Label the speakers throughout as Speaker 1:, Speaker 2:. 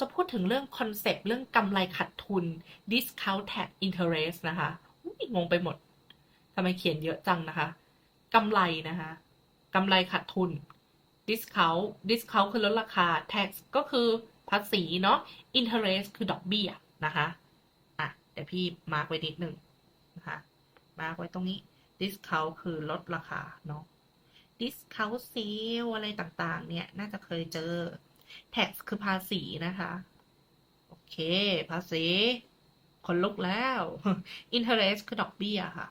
Speaker 1: จะพูดถึงเรื่องคอนเซปต์เรื่องกำไรขาดทุน discount tax interest นะคะอุ๊ยงงไปหมดทำไมเขียนเยอะจังนะคะกำไรนะคะกำไรขาดทุน discount discount คือลดราคา tax ก็คือภาษีเนาะ interest คือดอกเบี้ยนะคะอะเดี๋ยวพี่มาร์กไว้นิดนึงนะคะมาร์กไว้ตรงนี้ discount คือลดราคาเนาะ discount sale อะไรต่างๆ เนี่ย น่าจะเคยเจอ tax คือภาษีนะคะ โอเค ภาษีคนลุกแล้ว interest คือดอกเบี้ยค่ะ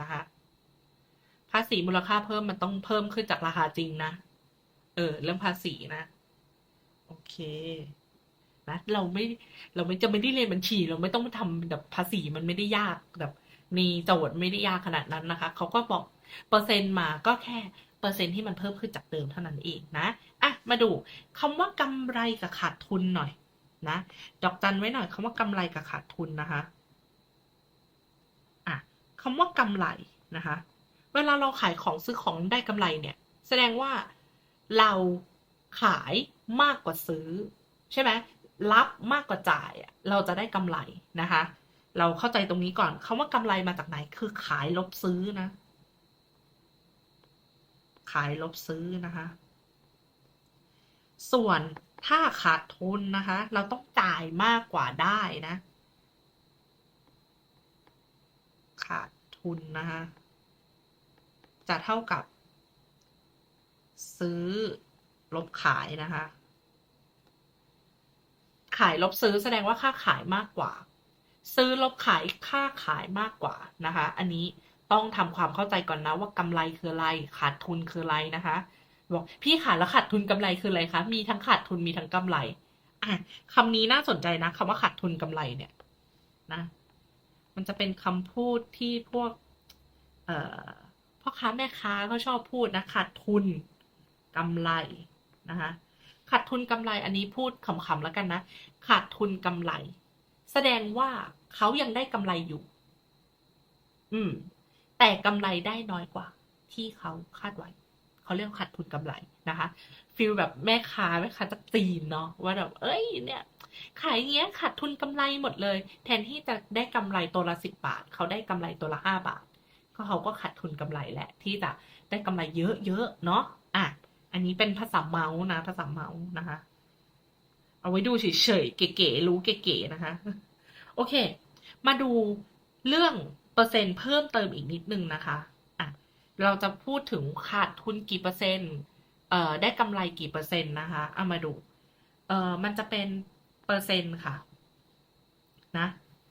Speaker 1: นะคะ ภาษีมูลค่าเพิ่มมันต้องเพิ่มขึ้นจากราคาจริงนะ เออ เรื่องภาษีนะ โอเคนะเราไม่เราไม่จะไม่ได้เรียนบัญชี เราไม่ต้องทำแบบภาษีมันไม่ได้ยากแบบ มีโจทย์ไม่ได้ยากขนาดนั้นนะคะ เขาก็บอกเปอร์เซ็นต์มาก็แค่ เปอร์เซ็นต์ที่มันเพิ่มขึ้นจากเดิมเท่านั้นเองนะอะมาดูคำว่ากำไรกับขาดทุนหน่อยนะดอกจันไว้หน่อยคำว่ากำไรกับขาดทุนนะคะอะคำว่ากำไรนะคะเวลาเราขายของซื้อของได้กำไรเนี่ย แสดงว่าเราขายมากกว่าซื้อ ใช่ไหมรับมากกว่าจ่าย เราจะได้กำไรนะคะ เราเข้าใจตรงนี้ก่อนคำว่ากำไรมาจากไหนคือขายลบซื้อนะ ขายลบซื้อนะคะ ส่วนถ้าขาดทุนนะคะ เราต้องจ่ายมากกว่าได้นะ ขาดทุนนะคะ จะเท่ากับ ซื้อลบขายนะคะ ขายลบซื้อแสดงว่าค่าขายมากกว่า ซื้อลบขายค่าขายมากกว่านะคะ อันนี้ ต้องทำความเข้าใจก่อนนะว่ากำไรคืออะไร ขาดทุนคืออะไรนะคะบอกพี่ขาดแล้วขาดทุนกำไรคืออะไรคะมีทั้งขาดทุนมีทั้งกำไรอะคำนี้น่าสนใจนะคำว่าขาดทุนกำไรเนี่ยนะ มันจะเป็นคำพูดที่พวก เอ่อพ่อค้าแม่ค้าเขาชอบพูดนะขาดทุนกำไรนะคะขาดทุนกำไรอันนี้พูดขำๆแล้วกันนะ ขาดทุนกำไร แสดงว่าเขายังได้กำไรอยู่ อืม แต่กำไรได้น้อยกว่า ที่เขาคาดไว้ เขาเรียกขาดทุนกำไรนะคะฟีลแบบแม่ค้าแม่ค้าจะตีนเนาะว่าแบบเอ้ยเนี่ยขายอย่างเงี้ยขาดทุนกำไรหมดเลย แทนที่จะได้กำไรตัวละสิบบาท เขาได้กำไรตัวละห้าบาท ก็เขาก็ขาดทุนกำไรแหละ ที่จะได้กำไรเยอะๆเนาะอะอันนี้เป็นภาษาเมาส์นะ ภาษาเมาส์นะคะ เอาไว้ดูเฉยๆเก๋ๆรู้เก๋ๆนะคะ โอเค มาดูเรื่อง เปอร์เซ็นต์เพิ่มเติมอีกนิดนึงนะคะอะเราจะพูดถึงขาดทุนกี่เปอร์เซ็นต์เอ่อได้กำไรกี่เปอร์เซ็นต์นะคะเอามาดูเอ่อมันจะเป็นเปอร์เซ็นต์ค่ะนะ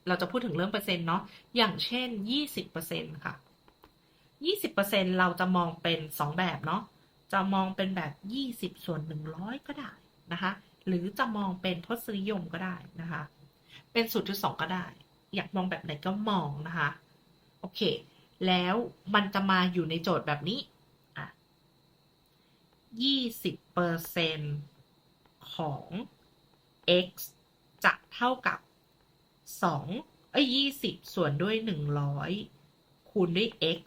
Speaker 1: เราจะพูดถึงเรื่องเปอร์เซ็นต์เนาะอย่างเช่นยี่สิบเปอร์เซ็นต์ค่ะยี่สิบเปอร์เซ็นต์เราจะมองเป็นสองแบบเนาะจะมองเป็นแบบยี่สิบส่วนหนึ่งร้อยก็ได้นะคะ หรือจะมองเป็นทศนิยมก็ได้นะคะ เป็นศูนย์จุดสองก็ได้ อยากมองแบบไหนก็มองนะคะ โอเค แล้วมันจะมาอยู่ในโจทย์แบบนี้อะยี่สิบเปอร์เซ็นของ x จะเท่ากับสองเอ้ยยี่สิบส่วนด้วยหนึ่งร้อยคูณด้วย x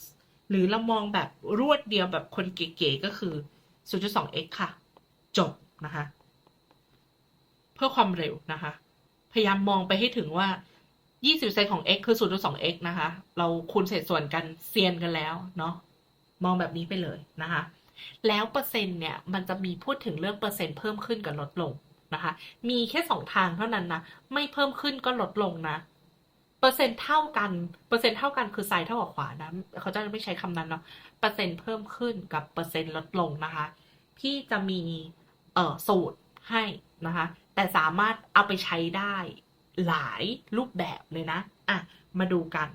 Speaker 1: หรือเรามองแบบรวดเดียวแบบคนเก๋ๆก็คือ 0.2x ค่ะ จบนะคะ เพื่อความเร็วนะคะ พยายามมองไปให้ถึงว่า 20%ของ x คือ 0.2x นะคะ เราคูณเศษส่วนกันเซียนกันแล้วเนาะ มองแบบนี้ไปเลยนะคะ แล้วเปอร์เซ็นต์เนี่ย มันจะมีพูดถึงเรื่องเปอร์เซ็นต์เพิ่มขึ้นกับลดลงนะคะ มีแค่สองทางเท่านั้นนะ ไม่เพิ่มขึ้นก็ลดลงนะ เปอร์เซ็นต์เท่ากัน เปอร์เซ็นต์เท่ากันคือซ้ายเท่ากับขวานะ เขาจะไม่ใช้คำนั้นเนาะ เปอร์เซ็นต์เพิ่มขึ้นกับเปอร์เซ็นต์ลดลงนะคะ พี่จะมีเอ่อสูตรให้นะคะ แต่สามารถเอาไปใช้ได้ หลายรูปแบบเลยนะ อะ มาดูกัน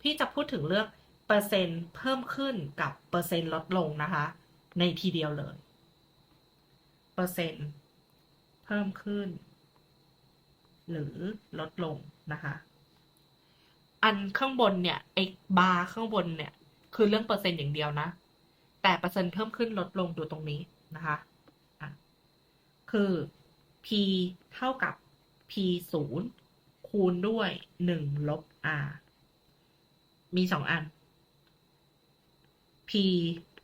Speaker 1: พี่จะพูดถึงเรื่องเปอร์เซ็นต์เพิ่มขึ้นกับเปอร์เซ็นต์ลดลงนะคะ ในทีเดียวเลย เปอร์เซ็นต์เพิ่มขึ้น หรือลดลงนะคะ อันข้างบนเนี่ยไอ้บาร์ข้างบนเนี่ย คือเรื่องเปอร์เซ็นต์อย่างเดียวนะ แต่เปอร์เซ็นต์เพิ่มขึ้นลดลงดูตรงนี้นะคะอะคือ p เท่ากับ p ศูนย์ คูณด้วยหนึ่งลบ r มีสองอัน p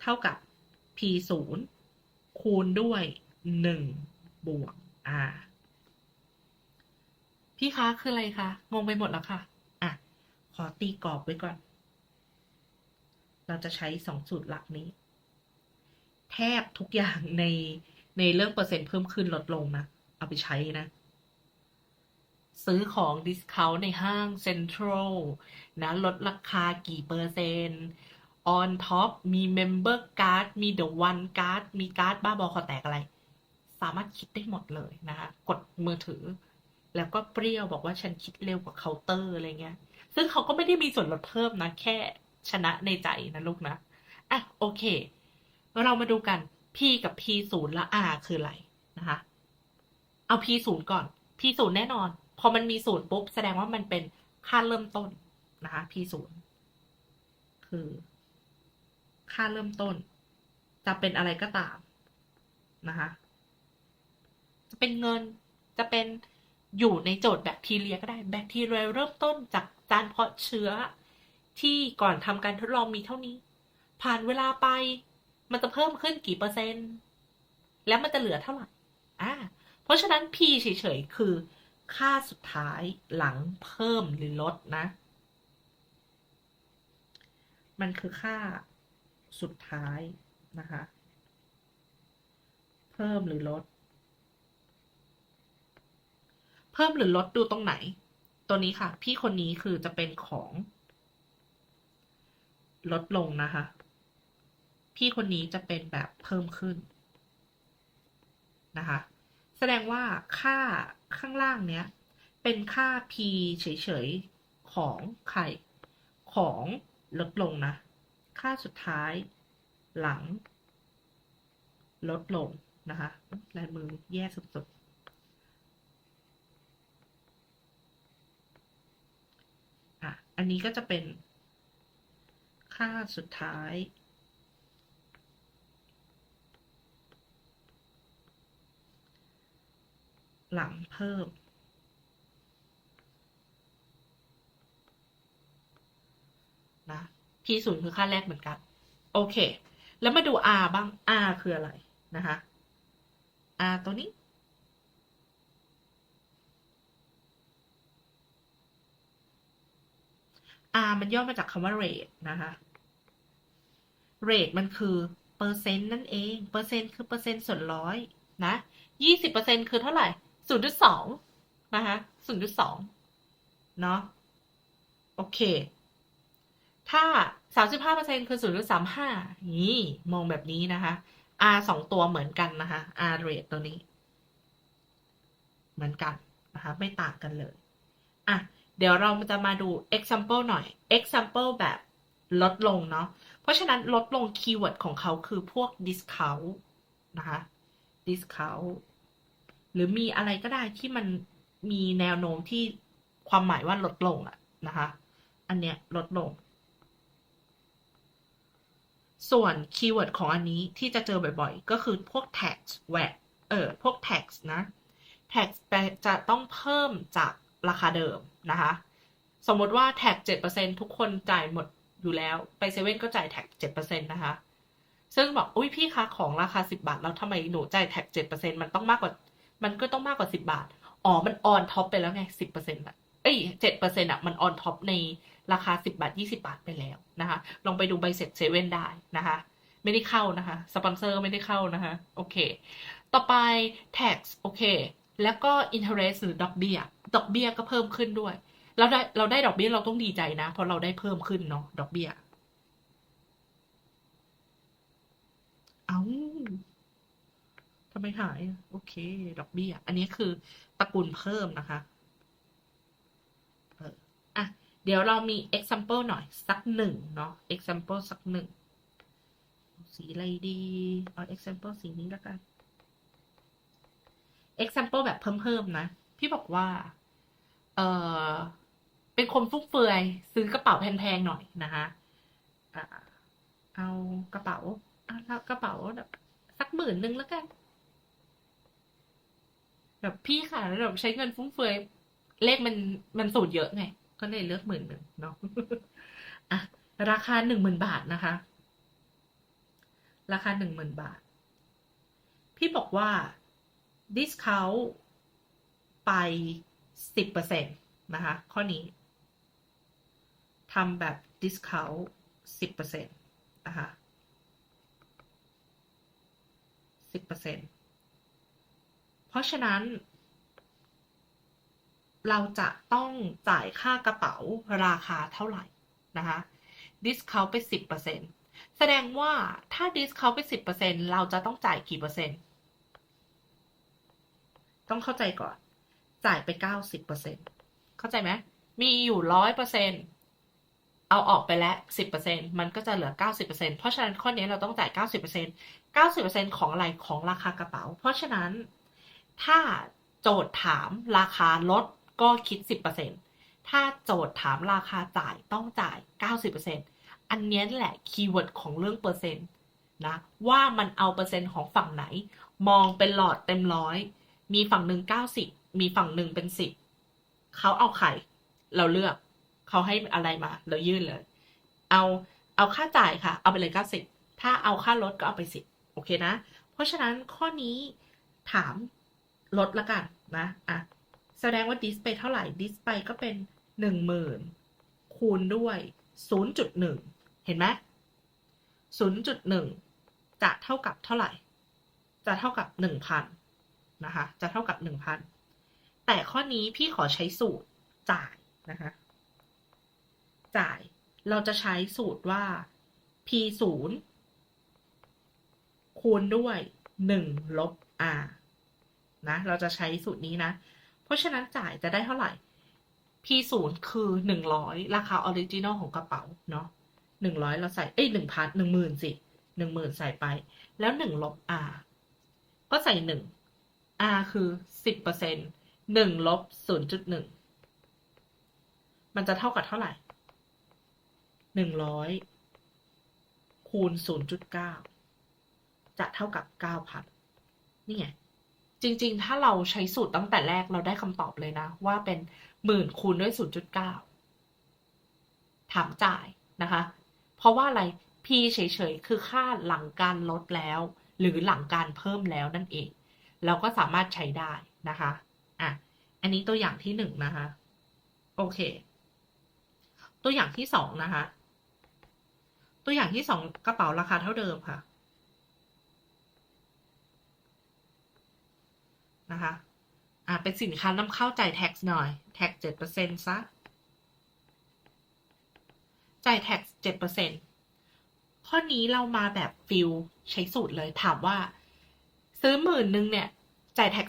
Speaker 1: เท่ากับ p ศูนย์คูณด้วยหนึ่งบวกอ่าพี่คะคืออะไรคะ งงไปหมดแล้วค่ะ อะ ขอตีกรอบไว้ก่อน เราจะใช้สองสูตรหลักนี้ แทบทุกอย่างในในเรื่องเปอร์เซ็นต์เพิ่มขึ้นลดลงนะ เอาไปใช้นะ ซื้อของดิสคาวในห้างเซ็นทรัลนะลดราคากี่เปอร์เซ็นต์ on top มีเมมเบอร์การ์ดมี the one card มีการ์ดบ้าบอคอแตกอะไร สามารถคิดได้หมดเลยนะคะกดมือถือ แล้วก็เปรี้ยวบอกว่าฉันคิดเร็วกว่าเคาน์เตอร์อะไรเงี้ย ซึ่งเขาก็ไม่ได้มีส่วนลดเพิ่มนะ แค่ชนะในใจนะลูกนะ อะ โอเค เรามาดูกัน P กับ P ศูนย์และ R คืออะไรนะคะ เอา P ศูนย์ก่อน P ศูนย์แน่นอน พอมันมีศูนย์ปุ๊บ แสดงว่ามันเป็นค่าเริ่มต้นนะคะ P ศูนย์คือ ค่าเริ่มต้น จะเป็นอะไรก็ตามนะคะจะเป็นเงินจะเป็นอยู่ในโจทย์แบคทีเรียก็ได้แบคทีเรียเริ่มต้นจากการเพาะเชื้อที่ก่อนทำการทดลองมีเท่านี้ ผ่านเวลาไป มันจะเพิ่มขึ้นกี่เปอร์เซ็นต์ แล้วมันจะเหลือเท่าไหร่อ่าเพราะฉะนั้น P เฉยๆคือ ค่าสุดท้ายหลังเพิ่มหรือลดนะ มันคือค่าสุดท้ายนะคะ เพิ่มหรือลด เพิ่มหรือลดดูตรงไหน ตัวนี้ค่ะ พี่คนนี้คือจะเป็นของ ลดลงนะคะ พี่คนนี้จะเป็นแบบเพิ่มขึ้นนะคะ แสดงว่าค่าข้างล่างเนี้ย เป็นค่า p เฉยๆ ของใครของลดลงนะ ค่าสุดท้าย หลัง ลดลงนะคะลายมือแย่สุดๆอะ อันนี้ก็จะเป็นค่าสุดท้าย หลังเพิ่ม นะ P ศูนย์คือค่าแรกเหมือนกัน โอเค แล้วมาดู R บ้าง R คืออะไรนะคะ R ตัวนี้ R มันย่อมาจากคำว่า rate นะคะ rate มันคือเปอร์เซ็นต์นั่นเอง เปอร์เซ็นต์คือเปอร์เซ็นต์ส่วนร้อยนะยี่สิบเปอร์เซ็นต์คือเท่าไหร่ ศูนย์จุดสองนะคะศูนย์จุดสองเนาะโอเค ถ้าสามสิบห้าเปอร์เซ็นคือศูนย์จุดสามห้านี่มองแบบนี้นะคะ R สองตัวเหมือนกันนะคะ R rate ตัวนี้ เหมือนกันนะคะ ไม่ต่างกันเลย อะ เดี๋ยวเราจะมาดู example หน่อย example แบบลดลงเนาะ เพราะฉะนั้นลดลงคีย์เวิร์ดของเขาคือพวก discount นะคะ discount หรือมีอะไรก็ได้ที่มันมีแนวโน้มที่ความหมายว่าลดลงอะนะคะ อันเนี้ยลดลง ส่วนคีย์เวิร์ดของอันนี้ที่จะเจอบ่อยๆ ก็คือพวก tax VAT เออพวก tax นะ tax จะต้องเพิ่มจากราคาเดิมนะคะ สมมติว่า tax 7%ทุกคนจ่ายหมดอยู่แล้ว ไปเซเว่นก็จ่าย tax 7%นะคะซึ่งบอกอุ้ยพี่คะของราคา 10 บาท แล้วทำไมหนูจ่าย tax 7%มันต้องมากกว่า มันก็ต้องมากกว่า10บบาท อ๋อ มันออนท็อปไปแล้วไง10%อร์เซ็นต์อะเอ้ย7%อร์เซ็นต์อะมันออนท็อปในราคา10บาท20บาทไปแล้วนะคะ ลองไปดูใบเสร็จเซเว่นได้นะคะ ไม่ได้เข้านะคะ สปอนเซอร์ไม่ได้เข้านะคะ โอเค ต่อไป tax โอเค แล้วก็ interest หรือดอกเบี้ย ดอกเบี้ยก็เพิ่มขึ้นด้วย เราได้เราได้ดอกเบี้ยเราต้องดีใจนะ เพราะเราได้เพิ่มขึ้นเนาะดอกเบี้ย เอาำไมหาย โอเค ดอกเบี้ย อันนี้คือตระกูลเพิ่มนะคะเอออะ เดี๋ยวเรามี example หน่อย สักหนึ่งเนาะ example สักหนึ่ง สีอะไรดี เอา example สีนี้แล้วกัน example แบบเพิ่มๆนะ พี่บอกว่า เออเป็นคนฟุ่มเฟือย ซื้อกระเป๋าแพงๆหน่อยนะคะเอากระเป๋าเอะแล้วกระเป๋าแบบสักหมื่นหนึ่งแล้วกัน แบบพี่ค่ะแล้วแบบใช้เงินฟุ่มเฟือยเลขมันมันสูตรเยอะไง ก็เลยเลือกหมื่นหนึ่งเนาะอะราคาหนึ่งหมื่นบาทนะคะ ราคาหนึ่งหมื่นบาท พี่บอกว่า discount ไป10%นตนะคะ ข้อนี้ทำแบบ discount 10%นตนะคะ10%เปอร์เซ็นต์ เพราะฉะนั้น เราจะต้องจ่ายค่ากระเป๋าราคาเท่าไหร่นะคะ discount ไป 10%แสดงว่าถ้า discount ไป 10%เราจะต้องจ่ายกี่เปอร์เซ็นต์ ต้องเข้าใจก่อน จ่ายไป 90%เข้าใจไหมมีอยู่100%เอาออกไปแล้ว10%มันก็จะเหลือ90%เพราะฉะนั้นข้อนี้เราต้องจ่าย90% 90%ของอะไรของราคากระเป๋า เพราะฉะนั้น ถ้าโจทย์ถามราคาลดก็คิด 10%ถ้าโจทย์ถามราคาจ่ายต้องจ่าย 90%อันนี้แหละคีย์เวิร์ดของเรื่องเปอร์เซ็นต์นะว่ามันเอาเปอร์เซ็นต์ของฝั่งไหน มองเป็นหลอดเต็มร้อย มีฝั่งหนึ่ง90 มีฝั่งหนึ่งเป็น 10เขาเอาไข่เราเลือกเขาให้อะไรมา เรายื่นเลย เอาเอาค่าจ่ายค่ะ เอาไปเลย90 ถ้าเอาค่าลดก็เอาไป 10 โอเคนะ เพราะฉะนั้นข้อนี้ถาม ลดละกันนะอะแสดงว่าดิสไปเท่าไหร่ดิสไปก็เป็น 10,000 คูณด้วย 0.1 เห็นไหม0.1 จะเท่ากับเท่าไหร่ จะเท่ากับ 1,000 นะคะ จะเท่ากับ 1,000 แต่ข้อนี้พี่ขอใช้สูตรจ่ายนะคะ จ่ายเราจะใช้สูตรว่า p 0คูณด้วย 1 ลบ r นะ เราจะใช้สูตรนี้นะ เพราะฉะนั้นจ่ายจะได้เท่าไหร่ p 0คือ100ราคาออริจินอลของกระเป๋าเนาะ100เราใส่เอ้ย1,000 10,000สิ10,000ใส่ไป แล้ว1ลบ r ก็ใส่1 r คือสิบเปอร์เซ็นต์หนึ่งลบศูนย์จุดหนึ่งมันจะเท่ากับเท่าไหร่หนึ่งร้อยคูณศูนย์จุดเก้าจะเท่ากับเก้าพันนี่ไง จริง ๆ ถ้าเราใช้สูตรตั้งแต่แรกเราได้คำตอบเลยนะ ว่าเป็นหมื่นคูณด้วยศูนย์จุดเก้าถามจ่ายนะคะ เพราะว่าอะไร p เฉยๆ คือค่าหลังการลดแล้ว หรือหลังการเพิ่มแล้วนั่นเอง เราก็สามารถใช้ได้นะคะอะอันนี้ตัวอย่างที่หนึ่งนะคะ โอเค ตัวอย่างที่สองนะคะ ตัวอย่างที่สองกระเป๋าราคาเท่าเดิมค่ะ นะคะ อะเป็นสินค้านำเข้าจ่ายแท็กหน่อย แท็กเจ็ดเปอร์เซ็นต์ซะ จ่ายแท็กเจ็ดเปอร์เซ็นต์ข้อนี้เรามาแบบฟิลใช้สูตรเลยถามว่า ซื้อหมื่นหนึ่งเนี่ย จ่ายแท็ก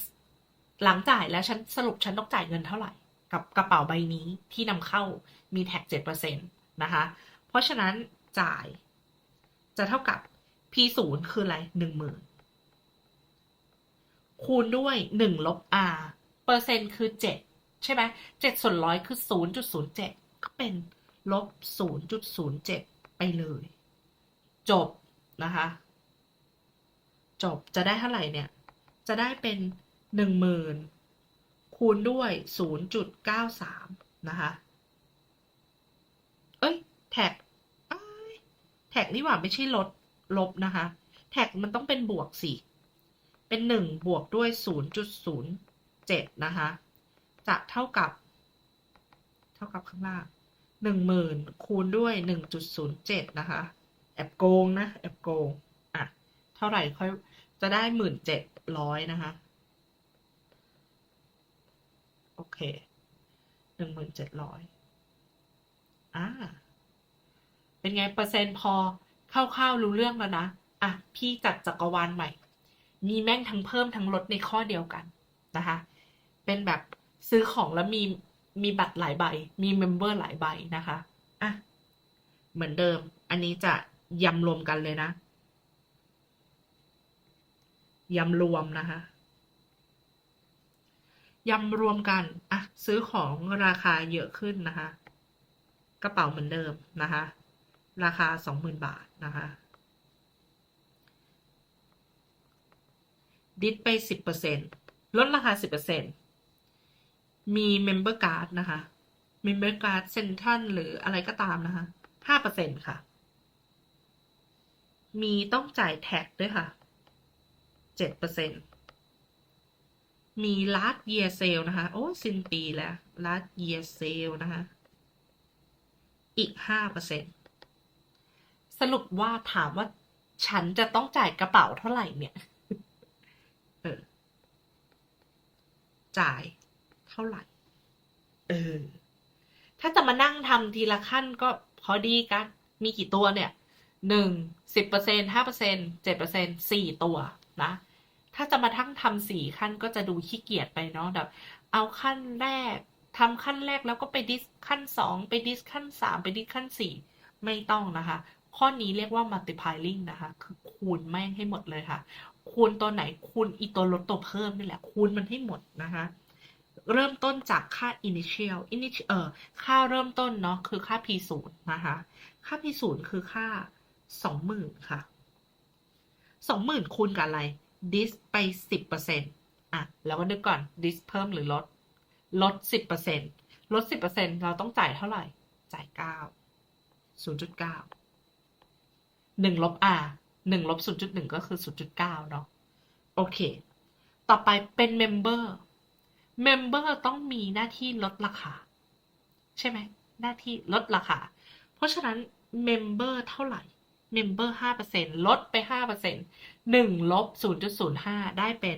Speaker 1: หลังจ่ายแล้วฉันสรุปฉันต้องจ่ายเงินเท่าไหร่ กับกระเป๋าใบนี้ที่นำเข้ามีแท็กเจ็ดเปอร์เซ็นต์นะคะ เพราะฉะนั้นจ่าย จะเท่ากับ p ศูนย์คืออะไรหนึ่งหมื่น คูณด้วยหนึ่งลบ r เปอร์เซ็นต์คือเจ็ดใช่ไหมเจ็ดส่วนร้อยคือศูนย์จุดศูนย์เจ็ดก็เป็นลบศูนย์จุดศูนย์เจ็ดไปเลย จบนะคะ จบจะได้เท่าไหร่เนี่ย จะได้เป็นหนึ่งหมื่นคูณด้วยศูนย์จุดเก้าสามนะคะ เอ้ย แท็กแท็กนี่หว่าไม่ใช่ลดลบนะคะ แท็กมันต้องเป็นบวกสิ เป็นหนึ่งบวกด้วยศูนย์จุดศูนย์เจ็ดนะคะ จะเท่ากับ เท่ากับข้างล่างหนึ่งหมื่นคูณด้วยหนึ่งจุดศูนย์เจ็ดนะคะ แอบโกงนะ แอบโกง อะ เท่าไหร่ค่อยจะได้หมื่นเจ็ดร้อยนะคะ โอเคหนึ่งหมื่นเจ็ดร้อยอ่า เป็นไง เปอร์เซ็นต์พอคร่าวๆรู้เรื่องแล้วนะ อะ พี่จัดจักรวาลใหม่ มีแม่งทั้งเพิ่มทั้งลดในข้อเดียวกันนะคะ เป็นแบบซื้อของแล้วมีมีบัตรหลายใบ มีเมมเบอร์หลายใบนะคะ อะ เหมือนเดิม อันนี้จะยำรวมกันเลยนะยำรวมนะคะยำรวมกัน อะ ซื้อของราคาเยอะขึ้นนะคะ กระเป๋าเหมือนเดิมนะคะ ราคาสองหมื่นบาทนะคะ ดิดไปสิบเปอร์เซ็นลดราคาสิบเปอร์เซ็นมีเมมเบอร์การ์ดนะคะเมมเบอร์การ์ดเซ็นทรัลหรืออะไรก็ตามนะคะห้าเปอร์เซ็นค่ะ มีต้องจ่ายแท็กด้วยค่ะเจ็ดเปอร์เซ็นมี last year sale นะคะ โอ้สิ้นปีแล้ว last year sale นะคะ อีกห้าเปอร์เซ็นสรุปว่าถามว่าฉันจะต้องจ่ายกระเป๋าเท่าไหร่เนี่ย เออ จ่ายเท่าไหร่ เออ ถ้าจะมานั่งทำทีละขั้นก็พอดีกัน มีกี่ตัวเนี่ย หนึ่ง สิบเปอร์เซ็นห้าเปอร์เซ็นเจ็ดเปอร์เซ็นสี่ตัวนะ ถ้าจะมาทั้งทำสี่ขั้นก็จะดูขี้เกียจไปเนาะแบบ เอาขั้นแรกทำขั้นแรกแล้วก็ไปดิสขั้นสองไปดิสขั้นสามไปดิสขั้นสี่ไม่ต้องนะคะ ข้อนี้เรียกว่า multiplying นะคะ คือคูณแม่งให้หมดเลยค่ะ คูณตัวไหนคูณอีตัวลดตัวเพิ่มนี่แหละคูณมันให้หมดนะคะเริ่มต้นจากค่า initial initial เอ่อค่าเริ่มต้นเนาะคือค่า p ศูนย์นะคะค่า p ศูนย์คือค่าสองหมื่นค่ะสองหมื่นคูณกับอะไร dis ไปสิบเปอร์เซ็นต์อะแล้วก็นึกก่อน dis เพิ่มหรือลด ลดสิบเปอร์เซ็นต์ลดสิบเปอร์เซ็นต์เราต้องจ่ายเท่าไหร่ จ่ายเก้าศูนย์จุดเก้าหนึ่งลบ r หนึ่งลบศูนย์จุดหนึ่งก็คือศูนย์จุดเก้าเนาะโอเค ต่อไปเป็น member member ต้องมีหน้าที่ลดราคา ใช่ไหม หน้าที่ลดราคา เพราะฉะนั้น member เท่าไหร่ member ห้าเปอร์เซ็นลดไปห้าเปอร์เซ็นหนึ่งลบศูนย์จุดศูนย์ห้าได้เป็น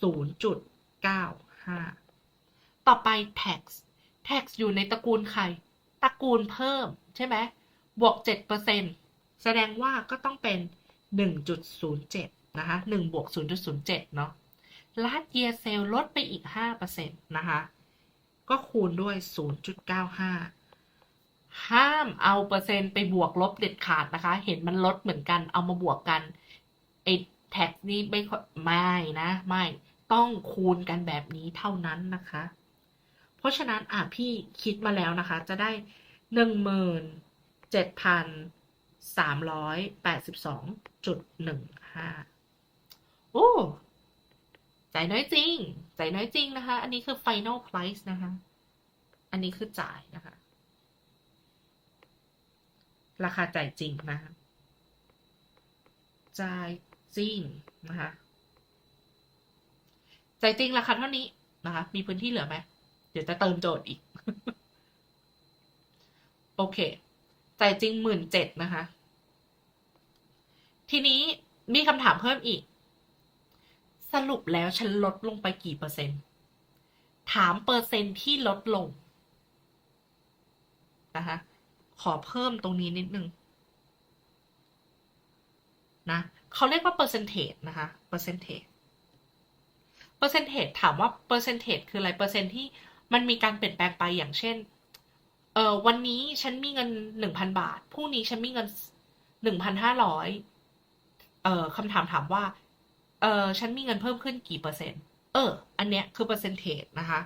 Speaker 1: ศูนย์จุดเก้าห้าต่อไป tax tax อยู่ในตระกูลใคร ตระกูลเพิ่มใช่ไหมบวกเจ็ดเปอร์เซ็นแสดงว่าก็ต้องเป็น หนึ่งจุดศูนย์เจ็ดนะคะหนึ่งบวกศูนย์จุดศูนย์เจ็ดเนาะ last year sale ลดไปอีก 5%นะคะ ก็คูณด้วย 0.95 ห้ามเอาเปอร์เซ็นต์ไปบวกลบเด็ดขาดนะคะ เห็นมันลดเหมือนกันเอามาบวกกันไอ้แท็กนี้ไม่ไม่นะ ไม่ต้องคูณกันแบบนี้เท่านั้นนะคะ เพราะฉะนั้นอะพี่คิดมาแล้วนะคะ จะได้หนึ่งหมื่นเจ็ดพัน สามร้อยแปดสิบสองจุดหนึ่งห้าโอ้จ่ายน้อยจริงจ่ายน้อยจริงนะคะ อันนี้คือ final price นะคะ อันนี้คือจ่ายนะคะ ราคาจ่ายจริงนะคะ จ่ายจริงนะคะ จ่ายจริงราคาเท่านี้นะคะ มีพื้นที่เหลือไหม เดี๋ยวจะเติมโจทย์อีก โอเค จ่ายจริงหมื่นเจ็ดนะคะ ทีนี้มีคำถามเพิ่มอีก สรุปแล้วฉันลดลงไปกี่เปอร์เซ็นต์ ถามเปอร์เซ็นต์ที่ลดลงนะคะขอเพิ่มตรงนี้นิดนึงนะเขาเรียกว่า percentage นะคะ percentage percentage ถามว่า percentage คืออะไรเปอร์เซ็นที่มันมีการเปลี่ยนแปลงไปอย่างเช่น ออวันนี้ฉันมีเงินหนึ่งพันบาท พรุ่งนี้ฉันมีเงินหนึ่งพันห้าร้อยเออคำถามถามว่า เออฉันมีเงินเพิ่มขึ้นกี่เปอร์เซ็นต์ เออ อันเนี้ยคือเปอร์เซนเทจนะคะ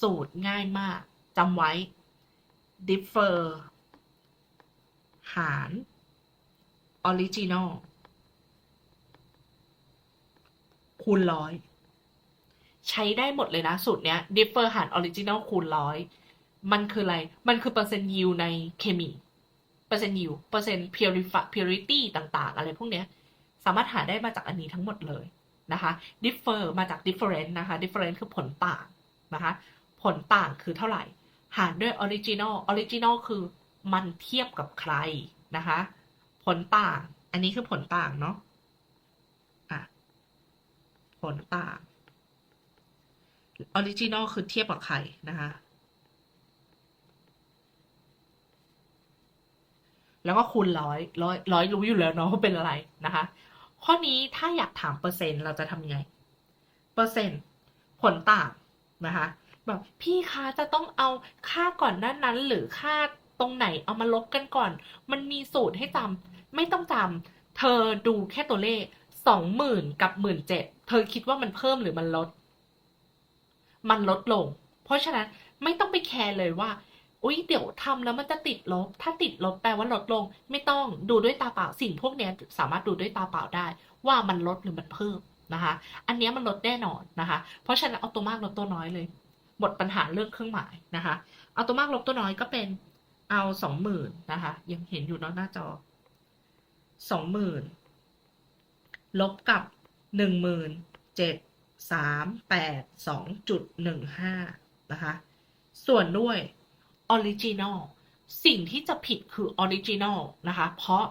Speaker 1: สูตรง่ายมากจำไว้ differ หาร original คูณร้อย ใช้ได้หมดเลยนะ สูตรเนี้ย differ หาร original คูณร้อย มันคืออะไร มันคือเปอร์เซ็นต์ยิวในเคมี เปอร์เซ็นต์ยิว เปอร์เซ็นต์ purity ต่างๆ อะไรพวกเนี้ย สามารถหาได้มาจากอันนี้ทั้งหมดเลยนะคะ differ มาจาก different นะคะ different คือผลต่างนะคะ ผลต่างคือเท่าไหร่ หารด้วย original original คือมันเทียบกับใครนะคะ ผลต่าง อันนี้คือผลต่างเนาะอะ ผลต่าง original คือเทียบกับใครนะคะ แล้วก็คูณร้อยร้อยร้อยรู้อยู่แล้วเนาะว่าเป็นอะไรนะคะ ข้อนี้ถ้าอยากถามเปอร์เซ็นต์เราจะทำยังไง เปอร์เซ็นต์ผลต่างนะคะแบบพี่คะจะต้องเอาค่าก่อนหน้านั้น หรือค่าตรงไหนเอามาลบกันก่อน มันมีสูตรให้จำไม่ต้องจำเธอดูแค่ตัวเลขสองหมื่นกับหมื่นเจ็ดเธอคิดว่ามันเพิ่มหรือมันลด มันลดลง เพราะฉะนั้นไม่ต้องไปแคร์เลยว่า อุ๊ยเดี๋ยวทำแล้วมันจะติดลบ ถ้าติดลบแปลว่าลดลง ไม่ต้องดูด้วยตาเปล่าสิ่งพวกนี้สามารถดูด้วยตาเปล่าได้ ว่ามันลดหรือมันเพิ่มนะคะ อันเนี้ยมันลดแน่นอนนะคะ เพราะฉะนั้นเอาตัวมากลบตัวน้อยเลยหมดปัญหาเรื่องเครื่องหมายนะคะ เอาตัวมากลบตัวน้อยก็เป็นเอาสองหมื่นนะคะ ยังเห็นอยู่เนาะหน้าจอสองหมื่นลบกับหนึ่งหมื่นเจ็ดสามแปดสองจุดหนึ่งห้านะคะ ส่วนด้วย ออริจินอลสิ่งที่จะผิดคือออริจินอลนะคะ เพราะ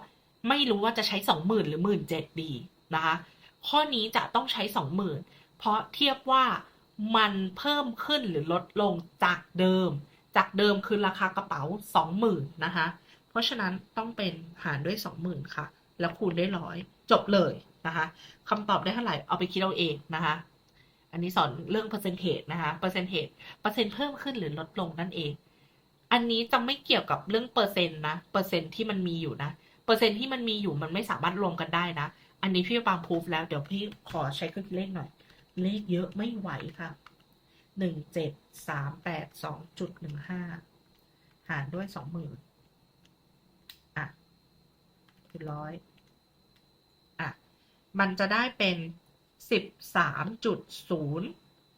Speaker 1: ไม่รู้ว่าจะใช้สองหมื่นหรือหมื่นเจ็ดดีนะคะ ข้อนี้จะต้องใช้สองหมื่นเพราะเทียบว่ามันเพิ่มขึ้นหรือลดลงจากเดิม จากเดิมคือราคากระเป๋าสองหมื่นนะคะ เพราะฉะนั้นต้องเป็นหารด้วยสองหมื่นค่ะ แล้วคูณด้วยร้อยจบเลยนะคะคำตอบได้เท่าไหร่เอาไปคิดเอาเองนะคะ อันนี้สอนเรื่องเปอร์เซนเทจนะคะเปอร์เซนเทจเปอร์เซ็นต์เพิ่มขึ้นหรือลดลงนั่นเอง อันนี้จะไม่เกี่ยวกับเรื่องเปอร์เซ็นต์นะ เปอร์เซ็นต์ที่มันมีอยู่นะ เปอร์เซ็นต์ที่มันมีอยู่มันไม่สามารถรวมกันได้นะ อันนี้พี่ปางพูฟแล้ว เดี๋ยวพี่ขอใช้เครื่องคิดเลขหน่อย เลขเยอะไม่ไหวค่ะหนึ่งเจ็ดสามแปดสองจุดหนึ่งห้าหารด้วยสองหมื่นอะเป็นร้อยอะ มันจะได้เป็นสิบสามจุดศูนย์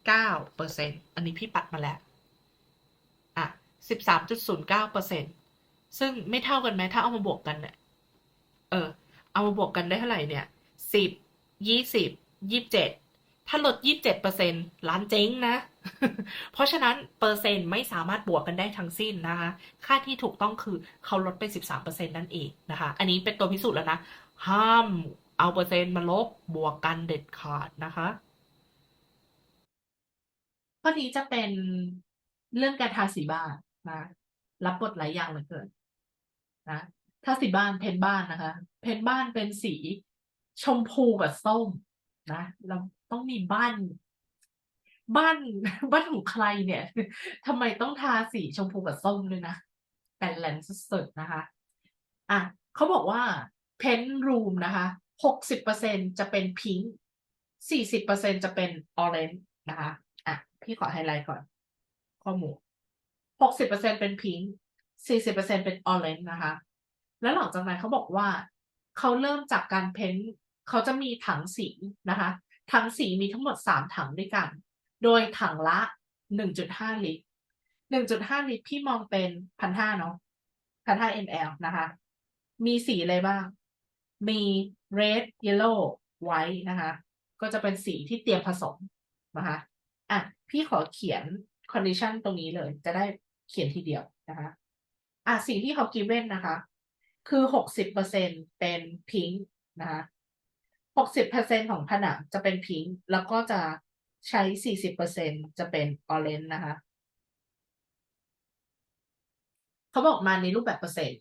Speaker 1: เก้าเปอร์เซ็นต์อันนี้พี่ปัดมาแล้ว อะสิบสามจุดศูนย์เก้าเปอร์เซ็นซึ่งไม่เท่ากันไหมถ้าเอามาบวกกันเนี่ยเออ เอามาบวกกันได้เท่าไหร่เนี่ยสิบยี่สิบยี่สิบเจ็ดถ้าลดยี่สิบเจ็ดเปอร์เซ็นล้านเจ๊งนะ เพราะฉะนั้นเปอร์เซ็นต์ไม่สามารถบวกกันได้ทั้งสิ้นนะคะ ค่าที่ถูกต้องคือเขาลดไปสิบสามเปอร์เซ็นนั่นเองนะคะ อันนี้เป็นตัวพิสูจน์แล้วนะ ห้ามเอาเปอร์เซ็นต์มาลบบวกกันเด็ดขาดนะคะข้อนี้จะเป็นเรื่องการทาสีบ้าน นะ รับบทหลายอย่างเหลือเกินนะทาสีบ้านเพ้นบ้านนะคะ เพ้นบ้านเป็นสีชมพูกับส้มนะเราต้องมีบ้าน บ้านบ้านของใครเนี่ยทำไมต้องทาสีชมพูกับส้มด้วยนะแต่แลนสุดๆนะคะ อะเขาบอกว่าเพนรูมนะคะหกสิบเปอร์เซ็นจะเป็นพิงค์สี่สิบเปอร์เซ็นจะเป็นออเรนจ์นะคะ อะ พี่ขอไฮไลท์ก่อน ข้อมูล หกสิบเปอร์เซ็นเป็นพิงค์สี่สิบเปอร์เซ็นเป็นออเรนจ์นะคะ แล้วหลังจากนั้นเขาบอกว่า เขาเริ่มจากการเพ้นท์เขาจะมีถังสีนะคะ ถังสีมีทั้งหมดสามถังด้วยกัน โดยถังละหนึ่งจุดห้าลิตรหนึ่งจุดห้าลิตรพี่มองเป็นพันห้าเนาะพันห้า ml นะคะ มีสีอะไรบ้าง มี red yellow white นะคะ ก็จะเป็นสีที่เตรียมผสมนะคะ อะ พี่ขอเขียน condition ตรงนี้เลย จะได้ เขียนทีเดียวนะคะอะสิ่งที่เขา given นะคะ คือหกสิบเปอร์เซ็นเป็น pink นะคะหกสิบเปอร์เซ็นของผนังจะเป็น pink แล้วก็จะใช้สี่สิบเปอร์เซ็นจะเป็น orange นะคะเขาบอกมาในรูปแบบเปอร์เซ็นต์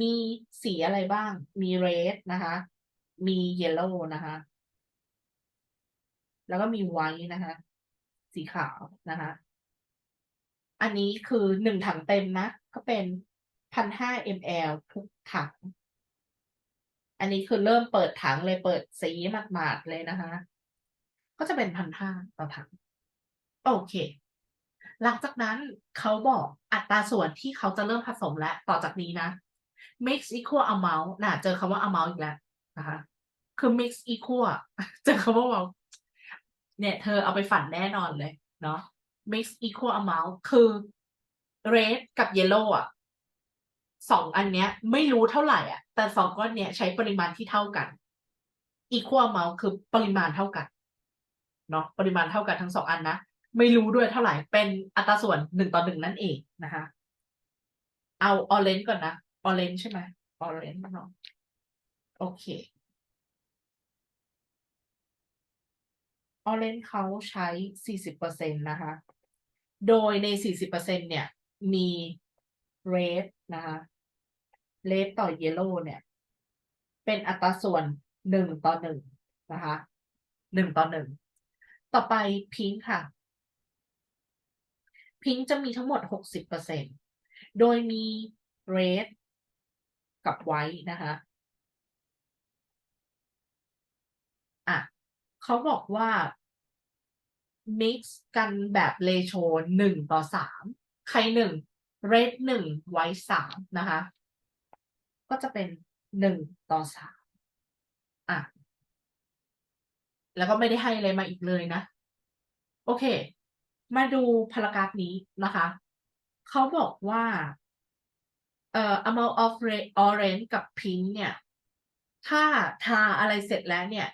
Speaker 1: มีสีอะไรบ้าง มี red นะคะ มี yellow นะคะ แล้วก็มี white นะคะ สีขาวนะคะ อันนี้คือหนึ่งถังเต็มนะ ก็เป็นพันห้า ml ทุกถัง อันนี้คือเริ่มเปิดถังเลยเปิดสีหมาดๆเลยนะคะ ก็จะเป็นพันห้าต่อถัง โอเค หลังจากนั้นเขาบอกอัตราส่วนที่เขาจะเริ่มผสมแล้วต่อจากนี้นะ mix equal amount น่ะเจอคำว่า amount อีกแล้วนะคะคือ mix equal เจอคำว่า amount เนี่ย เธอเอาไปฝันแน่นอนเลย เนาะ mix equal amount คือ red กับ yellow อะสองอันเนี้ย ไม่รู้เท่าไหร่อะ แต่สองก้อนเนี้ยใช้ปริมาณที่เท่ากัน equal amount คือปริมาณเท่ากันเนาะปริมาณเท่ากันทั้งสองอันนะไม่รู้ด้วยเท่าไหร่เป็นอัตราส่วนหนึ่งต่อหนึ่งนั่นเองนะคะ เอา orange ก่อนนะ orange ใช่ไหม orange เนาะโอเค orange เขาใช้สี่สิบเปอร์เซ็นตนะคะ โดยในสี่สิบเนี่ยมี red นะคะ red ต่อ yellow เนี่ย เป็นอัตราส่วนหนึ่งต่อหนึ่งนะคะหนึ่งต่อหนึ่งต่อไป pink ค่ะ pink จะมีทั้งหมดหกสิบเปอร์เซ็นโดยมี red กับ white นะคะอะเขาบอกว่า mix กันแบบเรโชหนึ่งต่อสามใครหนึ่ง red หนึ่ง white สามนะคะ ก็จะเป็นหนึ่งต่อสามอะ แล้วก็ไม่ได้ให้อะไรมาอีกเลยนะ โอเค มาดูพารากราฟนี้นะคะ เขาบอกว่าเอ่อ amount of red orange กับ pink เนี่ย ถ้าทาอะไรเสร็จแล้วเนี่ย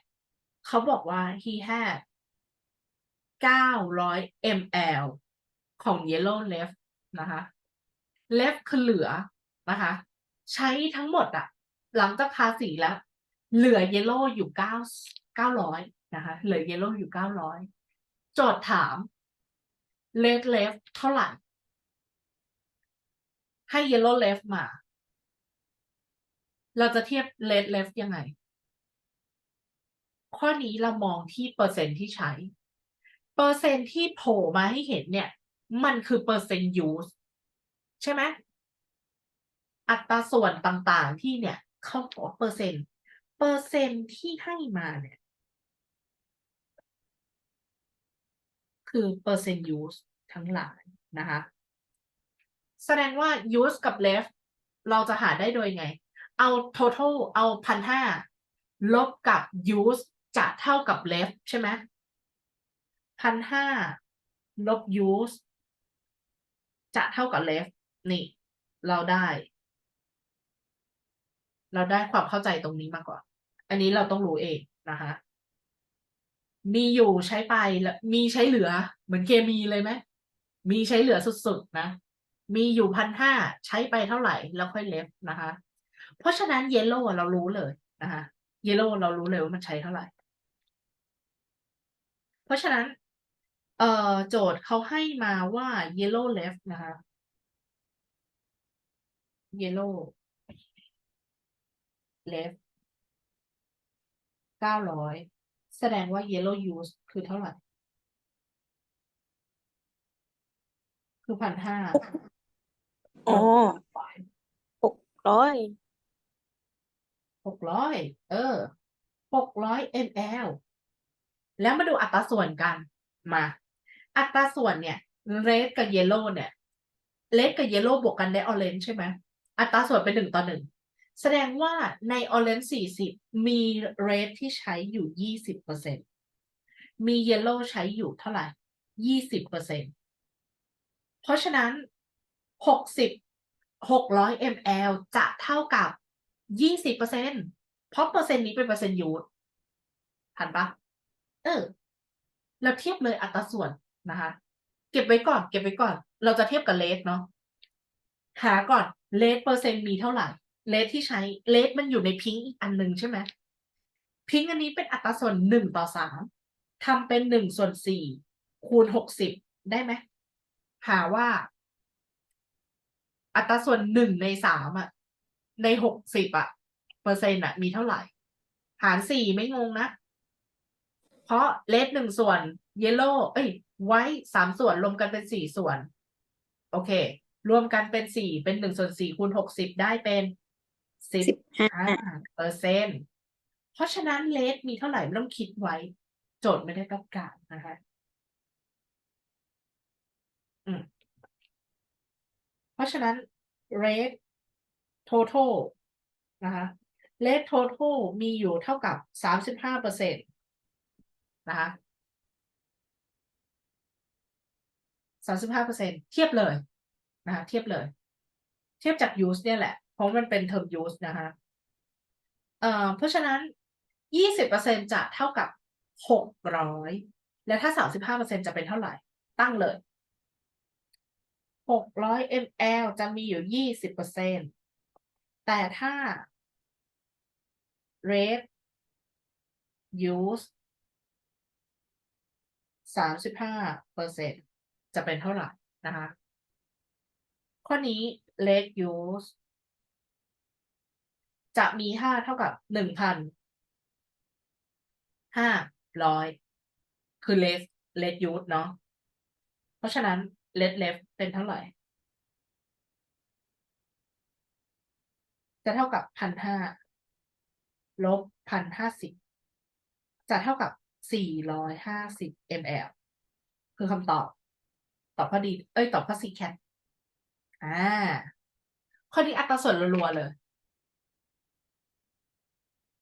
Speaker 1: เขาบอกว่า he had 900 ml ของ yellow left นะคะ left คือเหลือนะคะ ใช้ทั้งหมดอะหลังจากทาสีแล้ว เหลือ yellow อยู่ 9 900 นะคะ เหลือ yellow อยู่ 900 โจทย์ถาม red left เท่าไหร่ ให้ yellow left มา เราจะเทียบ red left ยังไง ข้อนี้เรามองที่เปอร์เซ็นต์ที่ใช้ เปอร์เซ็นที่โผล่มาให้เห็นเนี่ย มันคือเปอร์เซ็นต์ use ใช่ไหมอัตราส่วนต่างๆที่เนี่ย เขาบอกเปอร์เซ็นต์เปอร์เซ็นต์ที่ให้มาเนี่ย คือเปอร์เซ็นต์ use ทั้งหลายนะคะ แสดงว่า use กับ left เราจะหาได้โดยไง เอา total เอาพันห้าลบกับ use จะเท่ากับ left ใช่ไหม พันห้าลบ use จะเท่ากับ left นี่ เราได้ เราได้ความเข้าใจตรงนี้มาก่อนอันนี้เราต้องรู้เองนะคะ มีอยู่ใช้ไปแล้วมีใช้เหลือ เหมือนเคมีเลยไหมมีใช้เหลือสุดๆนะ มีอยู่พันห้าใช้ไปเท่าไหร่แล้วค่อยเลฟนะคะ เพราะฉะนั้นเยลโล่เรารู้เลยนะคะเยลโล่เรารู้เลยว่ามันใช้เท่าไหร่ เพราะฉะนั้น เอ่อโจทย์เขาให้มาว่า yellow left นะคะ yellow left เก้าร้อยแสดงว่า yellow use คือเท่าไหร่ คือพันห้า
Speaker 2: อ๋อ หกร้อย
Speaker 1: หกร้อยเออหกร้อย ml แล้วมาดูอัตราส่วนกันมา อัตราส่วนเนี่ย red กับ yellow เนี่ย red กับ yellow บวกกันได้ orange ใช่ไหมอัตราส่วนเป็นหนึ่งต่อหนึ่งแสดงว่าใน orange สี่สิบมี red ที่ใช้อยู่ยี่สิบเปอร์เซ็นมี yellow ใช้อยู่เท่าไหร่ยี่สิบเปอร์เซ็นเพราะฉะนั้นหกสิบหกร้อย ml จะเท่ากับยี่สิบเปอร์เซ็นเพราะเปอร์เซ็นต์นี้เป็นเปอร์เซ็นต์ยูททันปะเออ แล้วเทียบเลยอัตราส่วน นะคะ เก็บไว้ก่อน เก็บไว้ก่อน เราจะเทียบกับเลสเนาะหาก่อนเลสเปอร์เซ็นต์มีเท่าไหร่เลสที่ใช้เลสมันอยู่ในพิงค์อีกอันหนึ่งใช่ไหมพิงค์อันนี้เป็นอัตราส่วนหนึ่งต่อสามทำเป็นหนึ่งส่วนสี่คูณหกสิบได้ไหมหาว่า อัตราส่วนหนึ่งในสามอะในหกสิบอะเปอร์เซ็นต์อะมีเท่าไหร่ หารสี่ไม่งงนะ เพราะเลดหนึ่งส่วนเยลโล่เอ้ย ไว้สามส่วนรวมกันเป็นสี่ส่วน โอเค รวมกันเป็นสี่เป็นหนึ่งส่วนสี่คูณหกสิบได้เป็นสิบ
Speaker 2: ห้า
Speaker 1: เปอร์เซ็นต์เพราะฉะนั้นเลทมีเท่าไหร่ไม่ต้องคิดไว้ โจทย์ไม่ได้ต้องการนะคะอืมเพราะฉะนั้น rate total นะคะ rate total มีอยู่เท่ากับสามสิบห้าเปอร์เซ็นต์นะคะ สามสิบห้าเปอร์เซ็นเทียบเลยนะคะเทียบเลย เทียบจาก use เนี่ยแหละ เพราะมันเป็น term use นะคะเอ่อเพราะฉะนั้นยี่สิบเปอร์เซ็นจะเท่ากับหกร้อยแล้วถ้าสามสิบห้าเปอร์เซ็นจะเป็นเท่าไหร่ ตั้งเลยหกร้อย ml จะมีอยู่ยี่สิบเปอร์เซ็นแต่ถ้า rate use สามสิบห้าเปอร์เซ็นต จะเป็นเท่าไหร่นะคะ ข้อนี้ rate use จะมีห้าเท่ากับหนึ่งพันห้าร้อยคือ less less use เนาะเพราะฉะนั้น let left เป็นเท่าไหร่ จะเท่ากับพันห้าลบพันห้าสิบจะเท่ากับสี่ร้อยห้าสิบ ml คือคำตอบ อบข้อดี เอ้ย ตอบข้อสี่แคทอ่า ข้อนี้อัตราส่วนรัวๆเลย